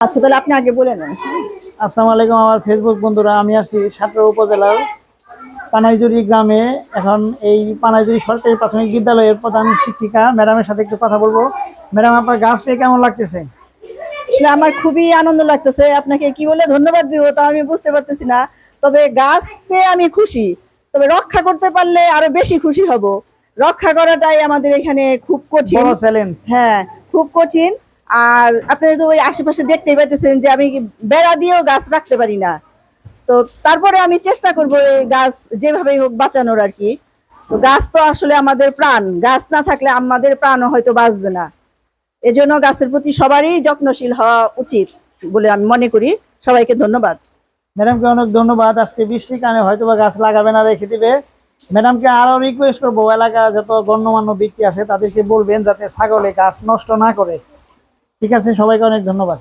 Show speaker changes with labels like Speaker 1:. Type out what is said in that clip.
Speaker 1: আচ্ছা তাহলে আপনি আগে বলে নেন।
Speaker 2: আসসালামু আলাইকুম আমার ফেসবুক বন্ধুরা আমি আছি সাতরা উপজেলার পানাইজুরি গ্রামে। এখন এই পানাইজুরি সরকারি প্রাথমিক বিদ্যালয়ের প্রধান শিক্ষিকা ম্যাডামের সাথে একটু কথা বলব। ম্যাডাম আপনার গাছ পেয়ে কেমন লাগতেছে?
Speaker 1: আসলে আমার খুবই আনন্দ লাগতেছে। আপনাকে কি বলে ধন্যবাদ দিব তা আমি বুঝতে পারতেছি না। তবে গাছ পেয়ে আমি খুশি। তবে রক্ষা করতে পারলে আরও বেশি খুশি হব। রক্ষা করাটাই আমাদের এখানে খুব কঠিন।
Speaker 2: চ্যালেঞ্জ
Speaker 1: হ্যাঁ খুব কঠিন। আর আপনি তো ওই আশেপাশে দেখতেই পাইতেছেন যে আমি বেড়া দিয়েও গাছ রাখতে পারি না। তো তারপরে আমি চেষ্টা করব এই গাছ যেভাবেই হোক বাঁচানোর আর কি। তো গাছ তো আসলে আমাদের প্রাণ। গাছ না থাকলে আমাদের প্রাণও হয়তো বাঁচবে না। এজন্য গাছের প্রতি সবারই যত্নশীল হওয়া উচিত বলে আমি মনে করি। সবাইকে ধন্যবাদ।
Speaker 2: ম্যাডামকে অনেক ধন্যবাদ। আজকে বৃষ্টির কারণে হয়তো বা গাছ লাগাবে না রেখে দিবে। ম্যাডামকে আরও রিকোয়েস্ট করব, এলাকার যত গণ্যমান্য ব্যক্তি আছে তাদেরকে বলবেন যাতে ছাগলে গাছ নষ্ট না করে। ঠিক আছে সবাইকে অনেক ধন্যবাদ।